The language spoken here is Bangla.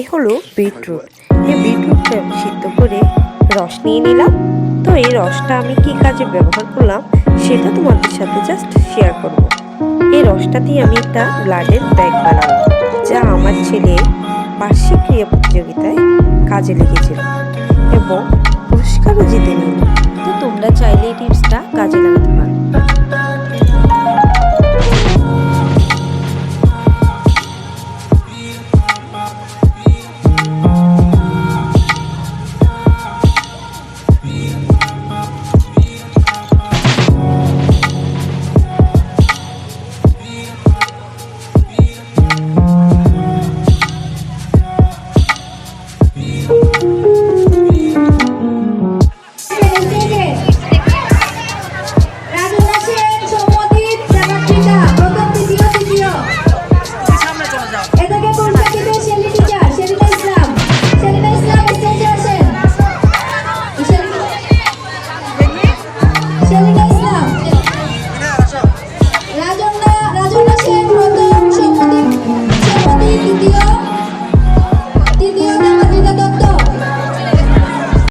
এ হলো বিটরুট এই বিটরুটটা সিদ্ধ করে রস নিয়ে নিলাম। তো এই রসটা আমি কি কাজে ব্যবহার করলাম, সেটা তোমাদের সাথে জাস্ট শেয়ার করব। এই রসটা দিয়ে আমি একটা ব্লাডের ব্যাগ বানালাম যা আমার ছেলে বার্ষিক ক্রিয়া প্রতিযোগিতায় কাজে লেগেছিল এবং পুরস্কারও জিতে নিল। তো তোমরা চাইলে এই টিপসটা কাজে লাগাতে পারো।